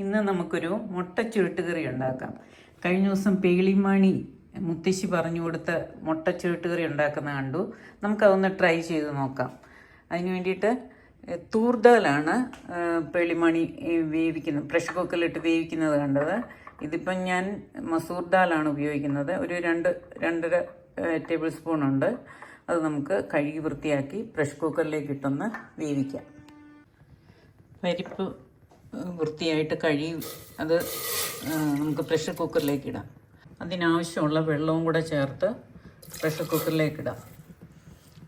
ഇന്ന് നമുക്കൊരു മുട്ട ചുരുട്ടുകറി ഉണ്ടാക്കാം. കഴിഞ്ഞ ദിവസം പേളിമാണി മുത്തശ്ശി പറഞ്ഞു കൊടുത്ത മുട്ട ചുരുട്ടുകറി ഉണ്ടാക്കുന്ന കണ്ടു. നമുക്കതൊന്ന് ട്രൈ ചെയ്ത് നോക്കാം. അതിന് വേണ്ടിയിട്ട് തൂർദാലാണ് പേളിമാണി വേവിക്കുന്നത് പ്രഷർ കുക്കറിലിട്ട് വേവിക്കുന്നത് കണ്ടത്. ഇതിപ്പം ഞാൻ മസൂർ ദാലാണ് ഉപയോഗിക്കുന്നത്. ഒരു രണ്ട് രണ്ടര ടേബിൾ സ്പൂൺ ഉണ്ട്. അത് നമുക്ക് കഴുകി വൃത്തിയാക്കി പ്രഷർ കുക്കറിലേക്ക് ഇട്ടൊന്ന് വേവിക്കാം. പരിപ്പ് വൃത്തിയായിട്ട് കഴുകി അത് നമുക്ക് പ്രഷർ കുക്കറിലേക്ക് ഇടാം. അതിനാവശ്യമുള്ള വെള്ളവും കൂടെ ചേർത്ത് പ്രഷർ കുക്കറിലേക്ക് ഇടാം.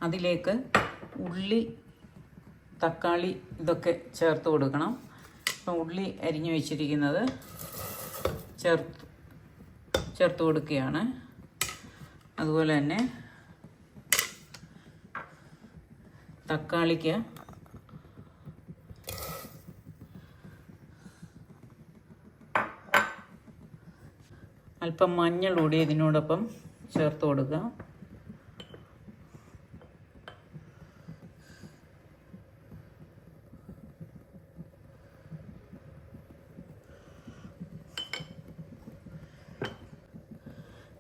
അതിലേക്ക് ഉള്ളി തക്കാളി ഇതൊക്കെ ചേർത്ത് കൊടുക്കണം. അപ്പം ഉള്ളി അരിഞ്ഞു വെച്ചിരിക്കുന്നത് ചേർത്ത് ചേർത്ത് കൊടുക്കുകയാണ്. അതുപോലെ തന്നെ തക്കാളിക്ക് അല്പം മഞ്ഞൾ കൂടി ഇതിനോടൊപ്പം ചേർത്ത് കൊടുക്കുക.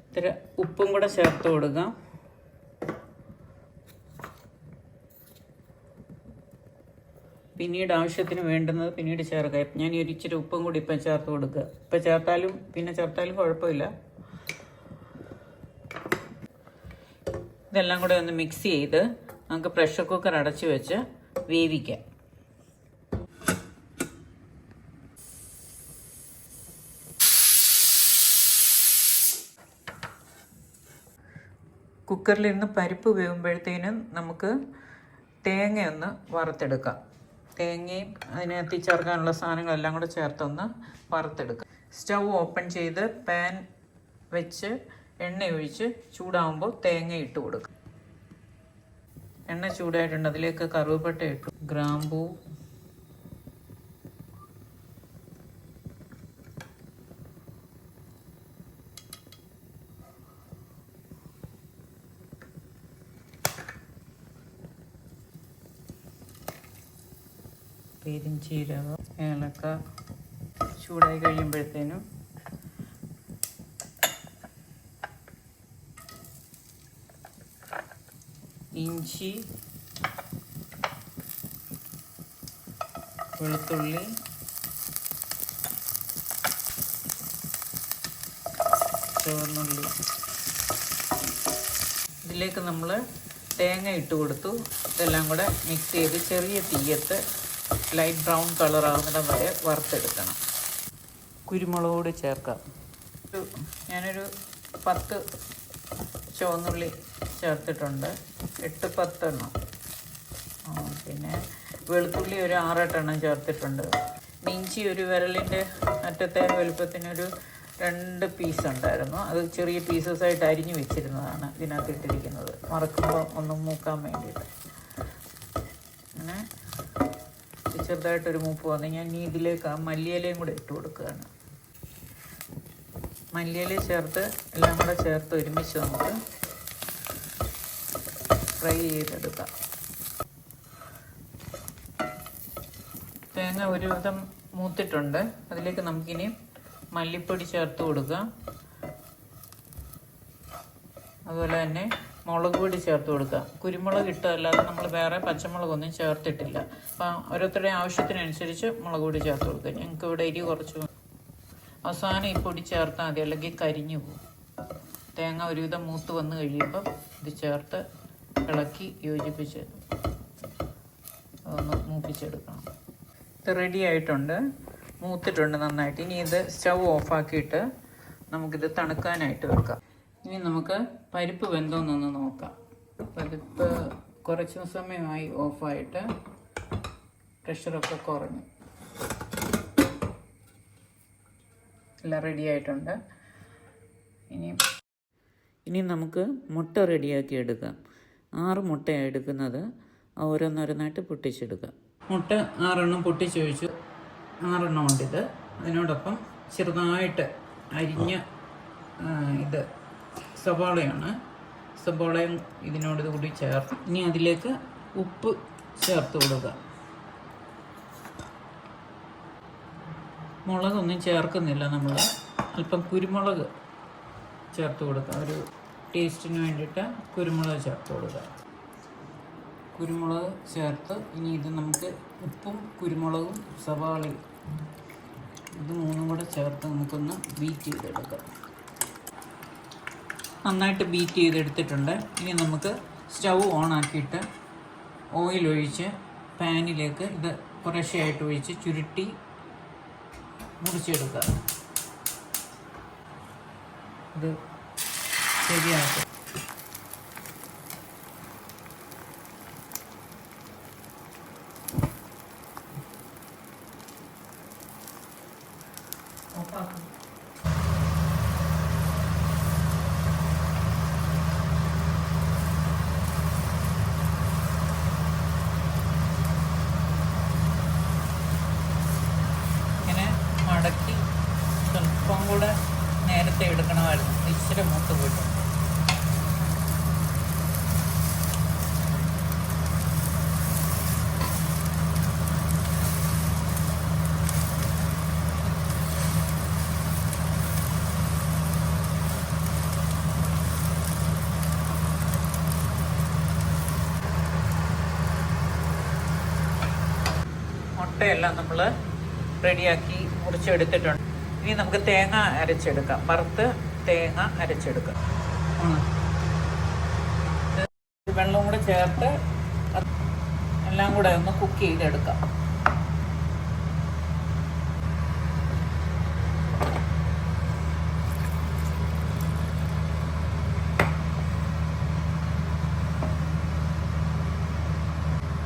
ഇത്തിരി ഉപ്പും കൂടെ ചേർത്ത് കൊടുക്കുക. പിന്നീട് ആവശ്യത്തിന് വേണ്ടുന്നത് പിന്നീട് ചേർക്കുക. ഞാൻ ഈ ഒരു ഇച്ചിരി ഉപ്പും കൂടി ഇപ്പം ചേർത്ത് കൊടുക്കുക. ഇപ്പം ചേർത്താലും പിന്നെ ചേർത്താലും കുഴപ്പമില്ല. ഇതെല്ലാം കൂടെ ഒന്ന് മിക്സ് ചെയ്ത് നമുക്ക് പ്രഷർ കുക്കർ അടച്ച് വെച്ച് വേവിക്കാം. കുക്കറിൽ നിന്ന് പരിപ്പ് വേവുമ്പോഴത്തേനും നമുക്ക് തേങ്ങയൊന്ന് വറുത്തെടുക്കാം. തേങ്ങയും അതിനകത്ത് ചേർക്കാനുള്ള സാധനങ്ങളെല്ലാം കൂടെ ചേർത്തൊന്ന് വറുത്തെടുക്കുക സ്റ്റൗ ഓപ്പൺ ചെയ്ത് പാൻ വെച്ച് എണ്ണ ഒഴിച്ച് ചൂടാവുമ്പോൾ തേങ്ങ ഇട്ട് കൊടുക്കുക എണ്ണ ചൂടായിട്ടുണ്ട് അതിലേക്ക് കറുവപ്പട്ട ഇട്ടു. ഗ്രാമ്പൂ പെരിഞ്ചീരകം ഏലക്ക ചൂടായി കഴിയുമ്പോഴത്തേനും ഇഞ്ചി വെളുത്തുള്ളി ചുവന്നുള്ളി. ഇതിലേക്ക് നമ്മൾ തേങ്ങ ഇട്ട് കൊടുത്തു. ഇതെല്ലാം കൂടെ മിക്സ് ചെയ്ത് ചെറിയ തീയത്ത് ലൈറ്റ് ബ്രൗൺ കളർ വരെ വറുത്തെടുക്കണം. കുരുമുളക് കൂടി ചേർക്കാം ഞാനൊരു പത്ത് ചുവന്നുള്ളി ചേർത്തിട്ടുണ്ട്. എട്ട് പത്തെണ്ണം. പിന്നെ വെളുത്തുള്ളി ഒരു ആറെട്ടെണ്ണം ചേർത്തിട്ടുണ്ട്. മിഞ്ചി ഒരു വിരലിന്റെ അറ്റത്തെ വലുപ്പത്തിനൊരു രണ്ട് പീസ് ഉണ്ടായിരുന്നു. അത് ചെറിയ പീസസ് ആയിട്ട് അരിഞ്ഞു വെച്ചിരുന്നതാണ് ഇതിനകത്ത് ഇട്ടിരിക്കുന്നത്. മറക്കുമ്പോൾ ഒന്നും മൂക്കാൻ വേണ്ടിയിട്ട് അങ്ങനെ ഇത് ചെറുതായിട്ടൊരു മൂപ്പ് വന്ന്. ഞാൻ ഇനി ഇതിലേക്ക് ആ മല്ലിയിലയും കൂടെ ഇട്ട് കൊടുക്കുകയാണ്. മല്ലിയില ചേർത്ത് എല്ലാം കൂടെ ചേർത്ത് ഒരുമിച്ച് നമുക്ക് ഫ്രൈ ചെയ്തെടുക്കാം. തേങ്ങ ഒരുവിധം മൂത്തിട്ടുണ്ട്. അതിലേക്ക് നമുക്കിനി മല്ലിപ്പൊടി ചേർത്ത് കൊടുക്കാം. അതുപോലെ തന്നെ മുളക് പൊടി ചേർത്ത് കൊടുക്കുക. കുരുമുളക് ഇട്ട് അല്ലാതെ നമ്മൾ വേറെ പച്ചമുളകൊന്നും ചേർത്തിട്ടില്ല. അപ്പം ഓരോരുത്തരുടെ ആവശ്യത്തിനനുസരിച്ച് മുളക് പൊടി ചേർത്ത് കൊടുക്കുക. ഞങ്ങൾക്ക് ഇവിടെ എരി കുറച്ച് അവസാനം ഈ പൊടി ചേർത്താൽ മതി. അല്ലെങ്കിൽ കരിഞ്ഞു പോകും. തേങ്ങ ഒരുവിധം മൂത്ത് വന്ന് കഴിയുമ്പം ഇത് ചേർത്ത് ഇളക്കി യോജിപ്പിച്ച് ഒന്ന് മൂപ്പിച്ചെടുക്കണം. ഇത് റെഡി ആയിട്ടുണ്ട്. മൂത്തിട്ടുണ്ട് നന്നായിട്ട്. ഇനി ഇത് സ്റ്റൗ ഓഫാക്കിയിട്ട് നമുക്കിത് തണുക്കാനായിട്ട് വെക്കാം. ഇനി നമുക്ക് പരിപ്പ് വെന്തോന്നൊന്ന് നോക്കാം. പരിപ്പ് കുറച്ച് സമയമായി ഓഫായിട്ട് പ്രഷറൊക്കെ കുറഞ്ഞു. എല്ലാം റെഡി ആയിട്ടുണ്ട്. ഇനി ഇനി നമുക്ക് മുട്ട റെഡിയാക്കി എടുക്കാം. ആറ് മുട്ടയാണ് എടുക്കുന്നത്. ഓരോന്നോരോന്നായിട്ട് പൊട്ടിച്ചെടുക്കാം. മുട്ട ആറെണ്ണം പൊട്ടിച്ചൊഴിച്ചു. ആറെണ്ണം ഉണ്ടിത് അതിനോടൊപ്പം ചെറുതായിട്ട് അരിഞ്ഞ ഇത് സവാളയാണ്. സവാളയും ഇതിനോട് കൂടി ചേർത്ത് ഇനി അതിലേക്ക് ഉപ്പ് ചേർത്ത് കൊടുക്കുക. മുളകൊന്നും ചേർക്കുന്നില്ല നമ്മൾ അല്പം കുരുമുളക് ചേർത്ത് കൊടുക്കുക. ഒരു ടേസ്റ്റിന് വേണ്ടിയിട്ട് കുരുമുളക് ചേർത്ത് കൊടുക്കുക. കുരുമുളക് ചേർത്ത് ഇനി ഇത് നമുക്ക് ഉപ്പും കുരുമുളകും സവാളയും ഇത് മൂന്നും കൂടെ ചേർത്ത് നമുക്കൊന്ന് ബീറ്റ് ചെയ്തെടുക്കാം. നന്നായിട്ട് ബീറ്റ് ചെയ്തെടുത്തിട്ടുണ്ട്. ഇനി നമുക്ക് സ്റ്റൗ ഓൺ ആക്കിയിട്ട് ഓയിൽ ഒഴിച്ച് പാനിലേക്ക് ഇത് കുറേശ്ശെയായിട്ട് ഒഴിച്ച് ചുരുട്ടി മുറിച്ചെടുക്കുക. ഇത് ശരിയാക്കും. ഇച്ചിരി മൂത്ത് പോയിട്ടുണ്ട്. മുട്ടയെല്ലാം നമ്മൾ റെഡിയാക്കി മുറിച്ചെടുത്തിട്ടുണ്ട്. ഇനി നമുക്ക് തേങ്ങ അരച്ചെടുക്കാം. വറുത്ത് തേങ്ങ അരച്ചെടുക്കുക. വെള്ളം കൂടെ ചേർത്ത് എല്ലാം കൂടെ ഒന്ന് കുക്ക് ചെയ്തെടുക്കാം.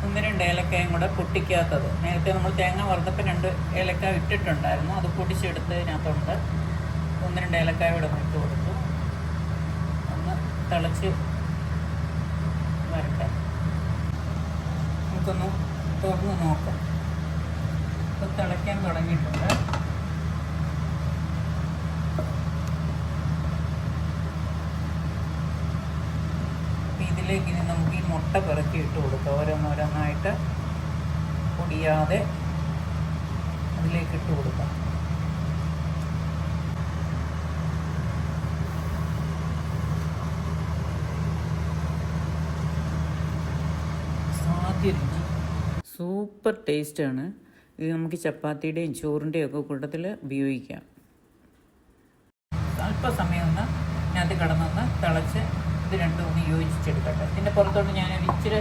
ഒന്ന് ഏലക്കായും കൂടെ പൊട്ടിക്കാത്തത്. നേരത്തെ നമ്മൾ തേങ്ങ വറുത്തപ്പോൾ രണ്ട് ഏലക്ക ഇട്ടിട്ടുണ്ടായിരുന്നു. അത് പൊടിച്ചെടുത്തതിനകത്തുണ്ട്. ഒന്ന് രണ്ട് ഏലക്കായ കൂടെ ഇട്ട് കൊടുത്തു. ഒന്ന് തിളച്ച് വരട്ടെ. നമുക്കൊന്ന് തുറന്ന് നോക്കാം. ഇപ്പൊ തിളയ്ക്കാൻ തുടങ്ങിയിട്ടുണ്ട്. ഇതിലേക്ക് ഇനി നമുക്ക് ഈ മുട്ട പിറക്കി ഇട്ട് കൊടുക്കാം. ഓരോന്നോരോന്നായിട്ട് പൊടിയാതെ അതിലേക്ക് ഇട്ട് കൊടുക്കാം. സൂപ്പർ ടേസ്റ്റാണ്. ഇത് നമുക്ക് ചപ്പാത്തിയുടെയും ചോറിന്റെയും ഒക്കെ കൂട്ടത്തിൽ ഉപയോഗിക്കാം. അല്പസമയം ഒന്ന് ഇതിനകത്ത് കിടന്നൊന്ന് തിളച്ച് ഇത് രണ്ടും ഒന്ന് യോജിച്ചെടുക്കട്ടെ. ഇതിന്റെ പുറത്തോട്ട് ഞാൻ ഇച്ചിരി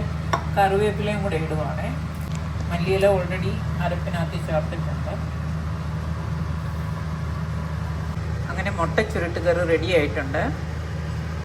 കറിവേപ്പിലയും കൂടെ ഇടുവാണേ. മല്ലിയില ഓൾറെഡി അരപ്പിനകത്ത് ചേർത്തിട്ടുണ്ട്. അങ്ങനെ മുട്ട ചുരുട്ട് കറി റെഡി ആയിട്ടുണ്ട്.